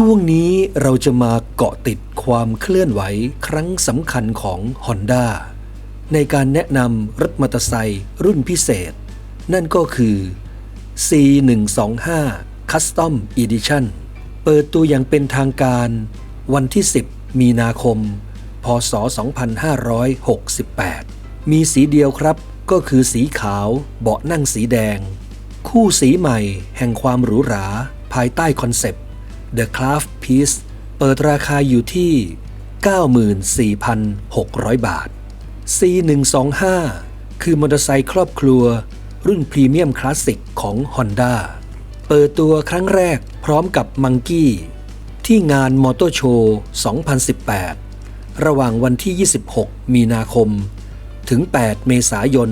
ช่วงนี้เราจะมาเกาะติดความเคลื่อนไหวครั้งสำคัญของ Honda ในการแนะนำรถมอเตอร์ไซค์รุ่นพิเศษ นั่นก็คือ C125 Custom Edition เปิดตัวอย่างเป็นทางการวันที่ 10 มีนาคม พศ 2568 มีสีเดียวครับก็คือสีขาวเบาะนั่งสีแดง คู่สีใหม่แห่งความหรูหราภายใต้คอนเซปต์ The Craft Piece เปิดราคาอยู่ที่ 94,600 บาท C125 คือมอเตอร์ไซค์ครอบครัว รุ่นพรีเมียมคลาสสิกของ Honda เปิดตัวครั้งแรกพร้อมกับมังกี้ที่งานมอเตอร์โชว์2018 ระหว่างวันที่ 26 มีนาคม ถึง 8 เมษายน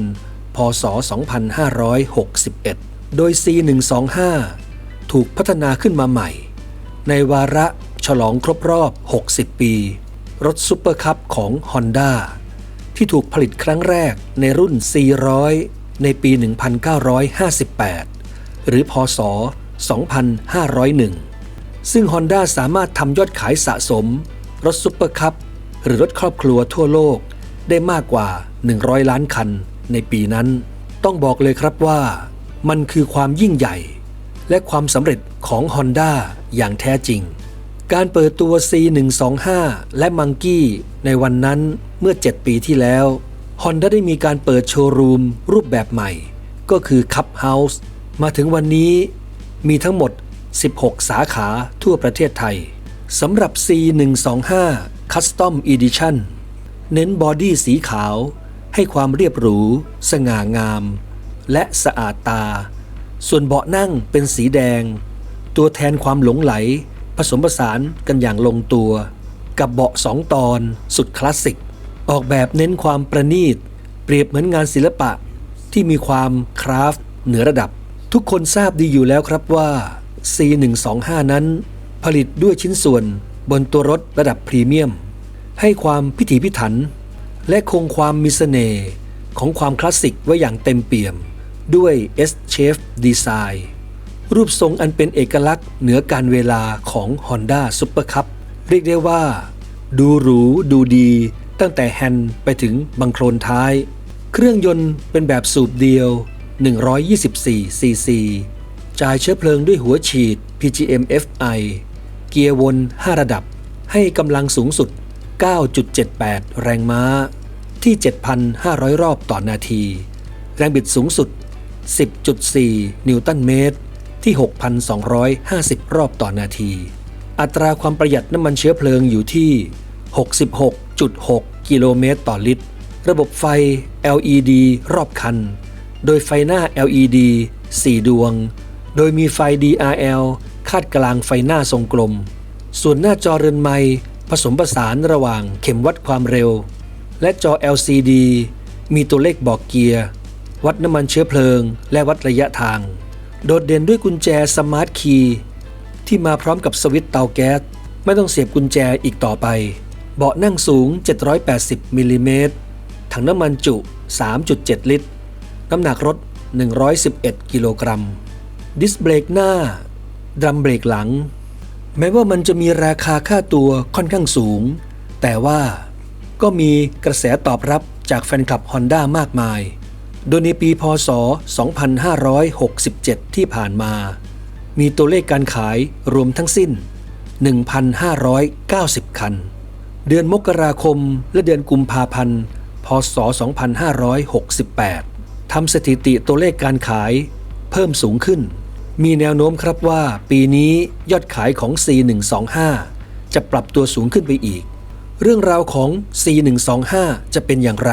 พศ 2561 โดย C125 ถูกพัฒนาขึ้นมาใหม่ ในวาระฉลองครบรอบ 60 ปี รถซุปเปอร์คัพของ Honda ที่ถูกผลิตครั้งแรกในรุ่น 400 ในปี 1958 หรือพศ 2501 ซึ่ง Honda สามารถทำยอดขายสะสม รถซุปเปอร์คัพหรือรถครอบครัวทั่วโลกได้มากกว่า 100 ล้านคันในปีนั้น ต้องบอกเลยครับว่า มันคือความยิ่งใหญ่ และความสำเร็จของ Honda อย่างแท้จริง การเปิดตัว C125 และมังกี้ในวันนั้นเมื่อ 7 ปีที่แล้ว Honda ได้มีการเปิดโชว์รูมรูปแบบใหม่ ก็คือ Cup House มาถึงวันนี้มีทั้งหมด 16 สาขาทั่วประเทศไทยสำหรับ C125 Custom Edition เน้นบอดี้สีขาว ให้ความเรียบหรู สง่างาม และสะอาดตา ส่วนเบาะนั่งเป็นสีแดง ตัวแทนความหลงไหล ผสมผสานกันอย่างลงตัว กับเบาะสองตอนสุดคลาสสิก ออกแบบเน้นความประณีต เปรียบเหมือนงานศิลปะที่มีความคราฟต์เหนือระดับ ทุกคนทราบดีอยู่แล้วครับว่า C125 นั้น ผลิตด้วยชิ้นส่วนบนตัวรถระดับพรีเมียม ให้ความพิถีพิถัน และคงความมีเสน่ห์ของความคลาสสิกไว้อย่างเต็มเปี่ยม ด้วย S-Shape Design รูปทรงอันเป็นเอกลักษณ์เหนือการเวลาของ Honda Super Cup เรียกได้ว่า ดูหรูดูดี ตั้งแต่แฮนด์ไปถึงบังโคลนท้าย เครื่องยนต์เป็นแบบสูบเดียว 124 ซีซี จ่ายเชื้อเพลิงด้วยหัวฉีด PGM FI เกียร์วน 5 ระดับ ให้กำลังสูงสุด 9.78 แรงม้า ที่ 7,500 รอบต่อนาที แรงบิดสูงสุด 10.4 นิวตันเมตร ที่ 6,250 รอบต่อนาที อัตราความประหยัดน้ำมันเชื้อเพลิงอยู่ที่ 66.6 กิโลเมตรต่อลิตร ระบบไฟ LED รอบคัน โดยไฟหน้า LED 4 ดวง โดยมีไฟ DRL คาดกลางไฟหน้าทรงกลม ส่วนหน้าจอเรือนไม้ผสมผสานระหว่างเข็มวัดความเร็ว และจอ LCD มีตัวเลขบอกเกียร์ วัดน้ำมันเชื้อเพลิง และวัดระยะทาง โดดเด่นด้วยกุญแจสมาร์ทคีย์ที่มาพร้อมกับสวิตช์เตาแก๊ส ไม่ต้องเสียบกุญแจอีกต่อไป เบาะนั่งสูง 780มิลลิเมตรถังน้ำมันจุ 3.7 ลิตร น้ำหนักรถ 111 กิโลกรัม ดิสเบรกหน้า ดรัมเบรกหลัง แม้ว่ามันจะมีราคาค่าตัวค่อนข้างสูง แต่ว่าก็มีกระแสตอบรับจากแฟนคลับ Honda มากมาย โดยในปีพศ 2567 ที่ผ่านมา มีตัวเลขการขายรวมทั้งสิ้น 1,590 คัน เดือนมกราคมและเดือนกุมภาพันธ์ พศ 2568 ทำสถิติตัวเลขการขายเพิ่มสูงขึ้น มีแนวโน้มครับว่าปีนี้ยอดขายของ C125 จะปรับตัวสูงขึ้นไปอีก เรื่องราวของ C125 จะเป็นอย่างไร